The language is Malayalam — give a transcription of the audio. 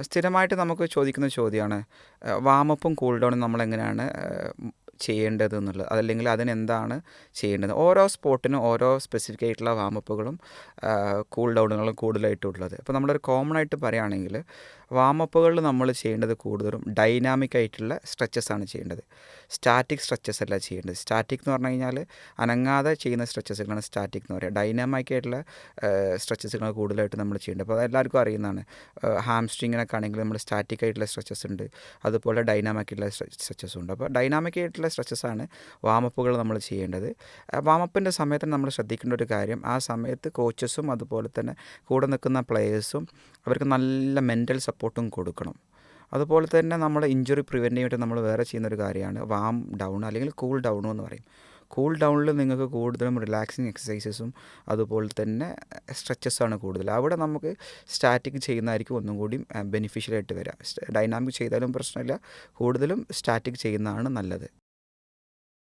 സ്ഥിരമായിട്ട് നമുക്ക് ചോദിക്കുന്ന ചോദ്യമാണ് വാമപ്പും കൂൾ ഡൗണും നമ്മളെങ്ങനെയാണ് ചെയ്യേണ്ടത് എന്നുള്ളത്? അതല്ലെങ്കിൽ അതിനെന്താണ് ചെയ്യേണ്ടത്? ഓരോ സ്പോട്ടിനും ഓരോ സ്പെസിഫിക് ആയിട്ടുള്ള വാമപ്പുകളും കൂൾ ഡൗണുകളും കൂടുതലായിട്ടുള്ളത് അപ്പോൾ നമ്മളൊരു കോമൺ ആയിട്ട് പറയുകയാണെങ്കിൽ വാമപ്പുകളിൽ നമ്മൾ ചെയ്യേണ്ടത് കൂടുതലും ഡൈനാമിക് ആയിട്ടുള്ള സ്ട്രെച്ചസ് ആണ് ചെയ്യേണ്ടത്. സ്റ്റാറ്റിക് സ്ട്രെച്ചസ് അല്ല ചെയ്യേണ്ടത്. സ്റ്റാറ്റിക് എന്ന് പറഞ്ഞു കഴിഞ്ഞാൽ അനങ്ങാതെ ചെയ്യുന്ന സ്ട്രെച്ചസുകളാണ് സ്റ്റാറ്റിക് എന്ന് പറയുക ഡൈനാമിക് ആയിട്ടുള്ള സ്ട്രെച്ചസുകൾ കൂടുതലായിട്ട് നമ്മൾ ചെയ്യേണ്ടത്. അപ്പോൾ എല്ലാവർക്കും അറിയുന്നതാണ്. ഹാംസ്ട്രിങ്ങിനൊക്കെ ആണെങ്കിൽ നമ്മൾ സ്റ്റാറ്റിക് ആയിട്ടുള്ള സ്ട്രെച്ചസ് ഉണ്ട്. അതുപോലെ ഡൈനാമിക് ആയിട്ടുള്ള സ്ട്രെച്ചസ് ഉണ്ട്. അപ്പോൾ ഡൈനാമിക് ആയിട്ടുള്ള സ്ട്രെച്ചസാണ് വാമപ്പുകൾ നമ്മൾ ചെയ്യേണ്ടത്. വാമപ്പിന്റെ സമയത്ത് നമ്മൾ ശ്രദ്ധിക്കേണ്ട ഒരു കാര്യം ആ സമയത്ത് കോച്ചസും അതുപോലെ തന്നെ കൂടെ നിൽക്കുന്ന പ്ലെയേഴ്സും അവർക്ക് നല്ല മെന്റൽ സപ്പോർട്ടും കൊടുക്കണം. അതുപോലെ തന്നെ നമ്മൾ ഇഞ്ചുറി പ്രിവെന്റ് ചെയ്യാനായിട്ട് നമ്മൾ വേറെ ചെയ്യുന്നൊരു കാര്യമാണ് വാം ഡൗൺ അല്ലെങ്കിൽ കൂൾ ഡൗൺ എന്ന് പറയും. കൂൾ ഡൗണിൽ നിങ്ങൾക്ക് കൂടുതലും റിലാക്സിങ് എക്സസൈസസും അതുപോലെ തന്നെ സ്ട്രെച്ചസാണ് കൂടുതൽ. അവിടെ നമുക്ക് സ്റ്റാറ്റിക് ചെയ്യുന്നതായിരിക്കും ഒന്നും കൂടി ബെനിഫിഷ്യലായിട്ട് വരിക ഡൈനാമിക് ചെയ്താലും പ്രശ്നമില്ല കൂടുതലും സ്റ്റാറ്റിക് ചെയ്യുന്നതാണ് നല്ലത്.